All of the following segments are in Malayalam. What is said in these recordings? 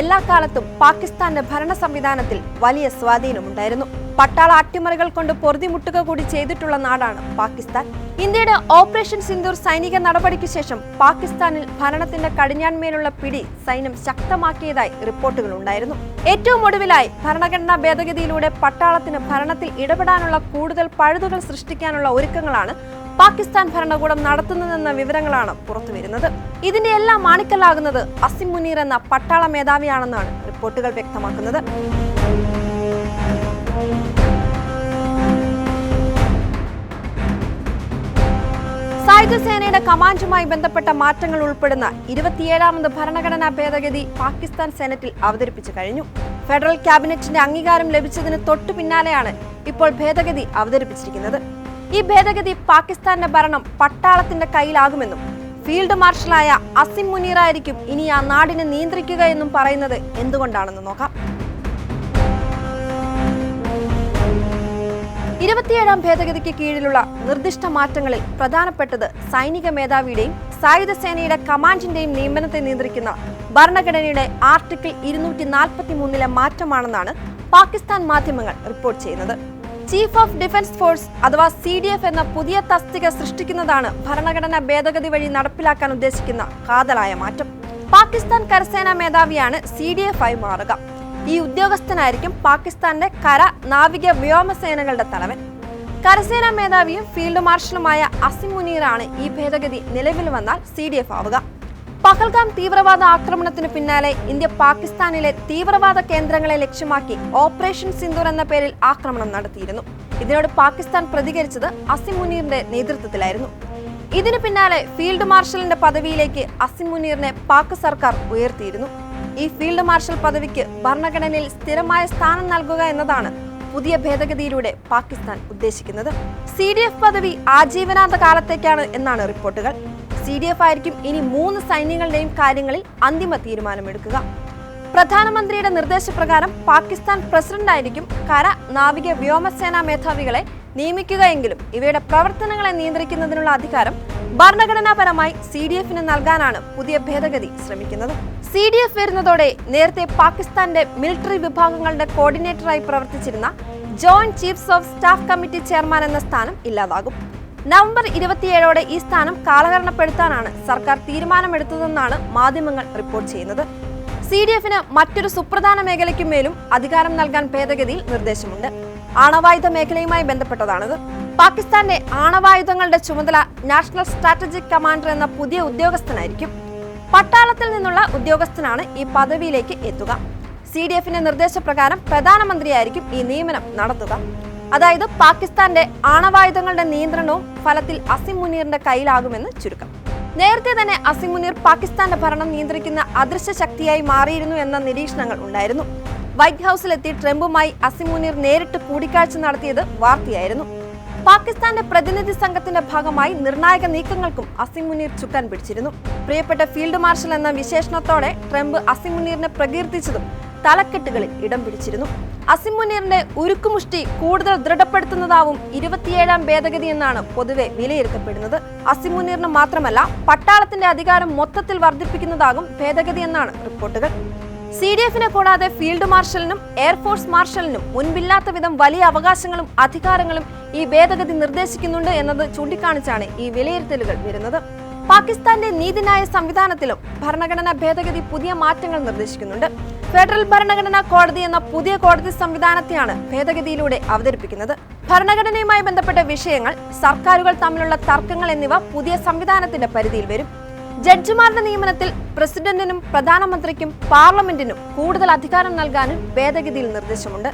എല്ലാ കാലത്തും പാകിസ്ഥാന്റെ ഭരണ സംവിധാനത്തിൽ വലിയ സ്വാധീനമുണ്ടായിരുന്നു പട്ടാള അട്ടിമറികൾ കൊണ്ട് പൊറുതിമുട്ടുക കൂടി ചെയ്തിട്ടുള്ള നാടാണ് പാകിസ്ഥാൻ. ഇന്ത്യയുടെ ഓപ്പറേഷൻ സിന്ദൂർ സൈനിക നടപടിക്ക് ശേഷം പാകിസ്ഥാനിൽ ഭരണത്തിന്റെ കടിഞ്ഞാൺമേലുള്ള പിടി സൈന്യം ശക്തമാക്കിയതായി റിപ്പോർട്ടുകൾ ഉണ്ടായിരുന്നു. ഏറ്റവും ഒടുവിലായി ഭരണഘടനാ ഭേദഗതിയിലൂടെ പട്ടാളത്തിന് ഭരണത്തിൽ ഇടപെടാനുള്ള കൂടുതൽ പഴുതുകൾ സൃഷ്ടിക്കാനുള്ള ഒരുക്കങ്ങളാണ് പാകിസ്ഥാൻ ഭരണകൂടം നടത്തുന്നതെന്ന വിവരങ്ങളാണ് പുറത്തുവരുന്നത്. ഇതിന്റെ എല്ലാം മാണിക്കല്ലാകുന്നത് അസിം മുനീർ എന്ന പട്ടാള മേധാവിയാണെന്നാണ് റിപ്പോർട്ടുകൾ വ്യക്തമാക്കുന്നത്. സായുധ സേനയുടെ കമാൻഡുമായി ബന്ധപ്പെട്ട മാറ്റങ്ങൾ ഉൾപ്പെടുന്ന ഇരുപത്തിയേഴാമത് ഭരണഘടനാ ഭേദഗതി പാകിസ്ഥാൻ സെനറ്റിൽ അവതരിപ്പിച്ചു കഴിഞ്ഞു. ഫെഡറൽ ക്യാബിനറ്റിന്റെ അംഗീകാരം ലഭിച്ചതിന് തൊട്ടു പിന്നാലെയാണ് ഇപ്പോൾ ഭേദഗതി അവതരിപ്പിച്ചിരിക്കുന്നത്. ഈ ഭേദഗതി പാകിസ്ഥാന്റെ ഭരണം പട്ടാളത്തിന്റെ കയ്യിലാകുമെന്നും ഫീൽഡ് മാർഷലായ അസിം മുനീറായിരിക്കും ഇനി ആ നാടിനെ നിയന്ത്രിക്കുക എന്നും പറയുന്നത് എന്തുകൊണ്ടാണെന്ന് നോക്കാം. ഇരുപത്തിയേഴാം ഭേദഗതിക്ക് കീഴിലുള്ള നിർദ്ദിഷ്ട മാറ്റങ്ങളിൽ പ്രധാനപ്പെട്ടത് സൈനിക മേധാവിയുടെയും സായുധ സേനയുടെ കമാൻഡിന്റെയും നിയമനത്തെ നിയന്ത്രിക്കുന്ന ഭരണഘടനയുടെ ആർട്ടിക്കിൾ ഇരുന്നൂറ്റി നാൽപ്പത്തി മൂന്നിലെ മാറ്റമാണെന്നാണ് പാകിസ്ഥാൻ മാധ്യമങ്ങൾ റിപ്പോർട്ട് ചെയ്യുന്നത്. ചീഫ് ഓഫ് ഡിഫൻസ് ഫോഴ്സ് അഥവാ സി ഡി എഫ് എന്ന പുതിയ തസ്തിക സൃഷ്ടിക്കുന്നതാണ് ഭരണഘടനാ ഭേദഗതി വഴി നടപ്പിലാക്കാൻ ഉദ്ദേശിക്കുന്ന കാതലായ മാറ്റം. പാകിസ്ഥാൻ കരസേനാ മേധാവിയാണ് സി ഡി എഫ് ആയി മാറുക. ഈ ഉദ്യോഗസ്ഥനായിരിക്കും പാകിസ്ഥാന്റെ കര നാവിക വ്യോമസേനകളുടെ തലവൻ. കരസേനാ മേധാവിയും ഫീൽഡ് മാർഷലുമായ അസിം മുനീറാണ് ഈ ഭേദഗതി നിലവിൽ വന്നാൽ സി ആവുക. പഹൽഗാം തീവ്രവാദ ആക്രമണത്തിന് പിന്നാലെ ഇന്ത്യ പാകിസ്ഥാനിലെ തീവ്രവാദ കേന്ദ്രങ്ങളെ ലക്ഷ്യമാക്കി ഓപ്പറേഷൻ സിന്ദൂർ എന്ന പേരിൽ ആക്രമണം നടത്തിയിരുന്നു. ഇതിനോട് പാകിസ്ഥാൻ പ്രതികരിച്ചത് അസിം മുനീറിന്റെ നേതൃത്വത്തിലായിരുന്നു. ഇതിനു പിന്നാലെ ഫീൽഡ് മാർഷലിന്റെ പദവിയിലേക്ക് അസിം മുനീറിനെ പാക് സർക്കാർ ഉയർത്തിയിരുന്നു. ഈ ഫീൽഡ് മാർഷൽ പദവിക്ക് ഭരണഘടനയിൽ സ്ഥിരമായ സ്ഥാനം നൽകുക എന്നതാണ് പുതിയ ഭേദഗതിയിലൂടെ പാകിസ്ഥാൻ ഉദ്ദേശിക്കുന്നത്. സി ഡി എഫ് പദവി ആജീവനാന്ത കാലത്തേക്കാണ് എന്നാണ് റിപ്പോർട്ടുകൾ. സി ഡി എഫ് ആയിരിക്കും. ഇനി മൂന്ന് സൈന്യങ്ങളുടെയും കാര്യങ്ങളിൽ അന്തിമ തീരുമാനമെടുക്കുക. പ്രധാനമന്ത്രിയുടെ നിർദ്ദേശപ്രകാരം പാകിസ്ഥാൻ പ്രസിഡന്റായിരിക്കും കര നാവിക വ്യോമസേനാ മേധാവികളെ നിയമിക്കുകയെങ്കിലും ഇവയുടെ പ്രവർത്തനങ്ങളെ നിയന്ത്രിക്കുന്നതിനുള്ള അധികാരം ഭരണഘടനാപരമായി സി ഡി എഫിന് നൽകാനാണ് പുതിയ ഭേദഗതി ശ്രമിക്കുന്നത്. സി ഡി എഫ് വരുന്നതോടെ നേരത്തെ പാകിസ്ഥാന്റെ മിലിറ്ററി വിഭാഗങ്ങളുടെ കോർഡിനേറ്ററായി പ്രവർത്തിച്ചിരുന്ന joint chiefs of staff committee chairman എന്ന സ്ഥാനം ഇല്ലാതാകും. നവംബർ ഇരുപത്തിയേഴോടെ ഈ സ്ഥാനം കാലഹരണപ്പെടുത്താനാണ് സർക്കാർ തീരുമാനമെടുത്തതെന്നാണ് മാധ്യമങ്ങൾ റിപ്പോർട്ട് ചെയ്യുന്നത്. സി ഡി എഫിന് മറ്റൊരു സുപ്രധാന മേഖലയ്ക്കും മേലും അധികാരം നൽകാൻ ഭേദഗതിയിൽ നിർദ്ദേശമുണ്ട്. ആണവായുധ മേഖലയുമായി ബന്ധപ്പെട്ടതാണിത്. പാകിസ്ഥാന്റെ ആണവായുധങ്ങളുടെ ചുമതല നാഷണൽ സ്ട്രാറ്റജിക് കമാൻഡർ എന്ന പുതിയ ഉദ്യോഗസ്ഥനായിരിക്കും. പട്ടാളത്തിൽ നിന്നുള്ള ഉദ്യോഗസ്ഥനാണ് ഈ പദവിയിലേക്ക് എത്തുക. സി ഡി എഫിന്റെ നിർദ്ദേശപ്രകാരം പ്രധാനമന്ത്രിയായിരിക്കും ഈ നിയമനം നടത്തുക. അതായത് പാകിസ്ഥാന്റെ ആണവായുധങ്ങളുടെ നിയന്ത്രണവും ഫലത്തിൽ അസിം മുനീറിന്റെ കയ്യിലാകുമെന്ന് ചുരുക്കം. നേരത്തെ തന്നെ അസിം മുനീർ പാകിസ്ഥാന്റെ ഭരണം നിയന്ത്രിക്കുന്ന അദൃശ്യ ശക്തിയായി മാറിയിരുന്നു എന്ന നിരീക്ഷണങ്ങൾ ഉണ്ടായിരുന്നു. വൈറ്റ് ഹൌസിലെത്തി ട്രംപുമായി അസിം മുനീർ നേരിട്ട് കൂടിക്കാഴ്ച നടത്തിയത് വാർത്തയായിരുന്നു. പാകിസ്ഥാന്റെ പ്രതിനിധി സംഘത്തിന്റെ ഭാഗമായി നിർണായക നീക്കങ്ങൾക്കും അസിം മുനീർ ചുക്കാൻ പിടിച്ചിരുന്നു. പ്രിയപ്പെട്ട ഫീൽഡ് മാർഷൽ എന്ന വിശേഷണത്തോടെ ട്രംപ് അസിം മുനീറിനെ പ്രകീർത്തിച്ചതും തലക്കെട്ടുകളിൽ ഇടം പിടിച്ചിരുന്നു. അസിം മുനീറിന്റെ ഉരുക്കുമുഷ്ടി കൂടുതൽ ദൃഢപ്പെടുത്തുന്നതാവും ഇരുപത്തിയേഴാം ഭേദഗതി എന്നാണ് പൊതുവെ വിലയിരുത്തപ്പെടുന്നത്. അസിം മുനീറിന് മാത്രമല്ല പട്ടാളത്തിന്റെ അധികാരം മൊത്തത്തിൽ വർദ്ധിപ്പിക്കുന്നതാകും ഭേദഗതി എന്നാണ് റിപ്പോർട്ടുകൾ. സി ഡി എഫിനെ കൂടാതെ ഫീൽഡ് മാർഷലിനും എയർഫോഴ്സ് മാർഷലിനും മുൻപില്ലാത്ത വിധം വലിയ അവകാശങ്ങളും അധികാരങ്ങളും ഈ ഭേദഗതി നിർദ്ദേശിക്കുന്നുണ്ട് എന്നത് ചൂണ്ടിക്കാണിച്ചാണ് ഈ വിലയിരുത്തലുകൾ വരുന്നത്. പാകിസ്ഥാന്റെ നീതിന്യായ സംവിധാനത്തിലും ഭരണഘടനാ ഭേദഗതി പുതിയ മാറ്റങ്ങൾ നിർദ്ദേശിക്കുന്നുണ്ട്. ഫെഡറൽ ഭരണഘടനാ കോടതി എന്ന പുതിയ കോടതി സംവിധാനത്തെയാണ് ഭേദഗതിയിലൂടെ അവതരിപ്പിക്കുന്നത്. ഭരണഘടനയുമായി ബന്ധപ്പെട്ട വിഷയങ്ങൾ സർക്കാരുകൾ തമ്മിലുള്ള തർക്കങ്ങൾ എന്നിവ പുതിയ സംവിധാനത്തിന്റെ പരിധിയിൽ വരും. ജഡ്ജിമാരുടെ നിയമനത്തിൽ പ്രസിഡന്റിനും പ്രധാനമന്ത്രിക്കും പാർലമെന്റിനും കൂടുതൽ അധികാരം നൽകാനും ഭേദഗതിയിൽ നിർദ്ദേശമുണ്ട്.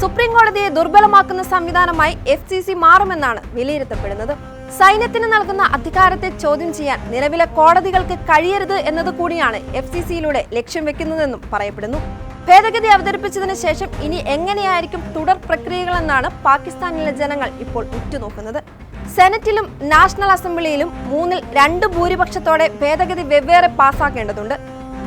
സുപ്രീം കോടതിയെ ദുർബലമാക്കുന്ന സംവിധാനമായി എഫ് സി സി മാറുമെന്നാണ് വിലയിരുത്തപ്പെടുന്നത്. സൈന്യത്തിന് നൽകുന്ന അധികാരത്തെ ചോദ്യം ചെയ്യാൻ നിലവിലെ കോടതികൾക്ക് കഴിയരുത് എന്നത് കൂടിയാണ് എഫ് സി സിയിലൂടെ ലക്ഷ്യം വെക്കുന്നതെന്നും പറയപ്പെടുന്നു. ഭേദഗതി അവതരിപ്പിച്ചതിന് ശേഷം ഇനി എങ്ങനെയായിരിക്കും തുടർ പ്രക്രിയകളെന്നാണ് പാകിസ്ഥാനിലെ ജനങ്ങൾ ഇപ്പോൾ ഉറ്റുനോക്കുന്നത്. സെനറ്റിലും നാഷണൽ അസംബ്ലിയിലും മൂന്നിൽ രണ്ട് ഭൂരിപക്ഷത്തോടെ ഭേദഗതി വെവ്വേറെ പാസാക്കേണ്ടതുണ്ട്.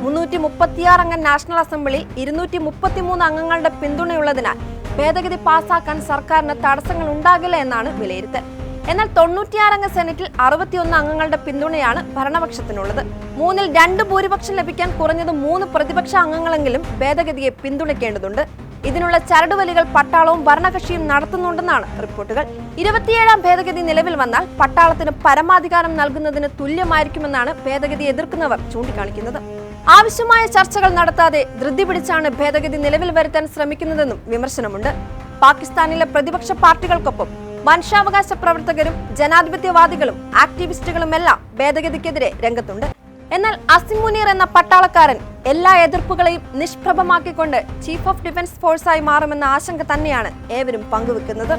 മുന്നൂറ്റി മുപ്പത്തിയാറ് അംഗ നാഷണൽ അസംബ്ലി ഇരുന്നൂറ്റി മുപ്പത്തിമൂന്ന് അംഗങ്ങളുടെ പിന്തുണയുള്ളതിനാൽ ഭേദഗതി പാസാക്കാൻ സർക്കാരിന് തടസ്സങ്ങൾ ഉണ്ടാകില്ല എന്നാണ് വിലയിരുത്തൽ. എന്നാൽ തൊണ്ണൂറ്റിയാറംഗ സെനറ്റിൽ അറുപത്തിയൊന്ന് അംഗങ്ങളുടെ പിന്തുണയാണ് ഭരണപക്ഷത്തിനുള്ളത്. മൂന്നിൽ രണ്ട് ഭൂരിപക്ഷം ലഭിക്കാൻ കുറഞ്ഞത് മൂന്ന് പ്രതിപക്ഷ അംഗങ്ങളെങ്കിലും ഭേദഗതിയെ പിന്തുണയ്ക്കേണ്ടതുണ്ട്. ഇതിനുള്ള ചരടുവലികൾ പട്ടാളവും ഭരണകക്ഷിയും നടത്തുന്നുണ്ടെന്നാണ് റിപ്പോർട്ടുകൾ. ഇരുപത്തിയേഴാം ഭേദഗതി നിലവിൽ വന്നാൽ പട്ടാളത്തിന് പരമാധികാരം നൽകുന്നതിന് തുല്യമായിരിക്കുമെന്നാണ് ഭേദഗതി എതിർക്കുന്നവർ ചൂണ്ടിക്കാണിക്കുന്നത്. ആവശ്യമായ ചർച്ചകൾ നടത്താതെ ധൃതി പിടിച്ചാണ് ഭേദഗതി നിലവിൽ വരുത്താൻ ശ്രമിക്കുന്നതെന്നും വിമർശനമുണ്ട്. പാകിസ്ഥാനിലെ പ്രതിപക്ഷ പാർട്ടികൾക്കൊപ്പം മനുഷ്യാവകാശ പ്രവർത്തകരും ജനാധിപത്യവാദികളും ആക്ടിവിസ്റ്റുകളുമെല്ലാം ഭേദഗതിക്കെതിരെ രംഗത്തുണ്ട്. എന്നാൽ അസിം മുനീർ എന്ന പട്ടാളക്കാരൻ എല്ലാ എതിർപ്പുകളെയും നിഷ്പ്രഭമാക്കിക്കൊണ്ട് ചീഫ് ഓഫ് ഡിഫൻസ് ഫോഴ്സായി മാറുമെന്ന ആശങ്ക തന്നെയാണ് ഏവരും പങ്കുവെക്കുന്നത്.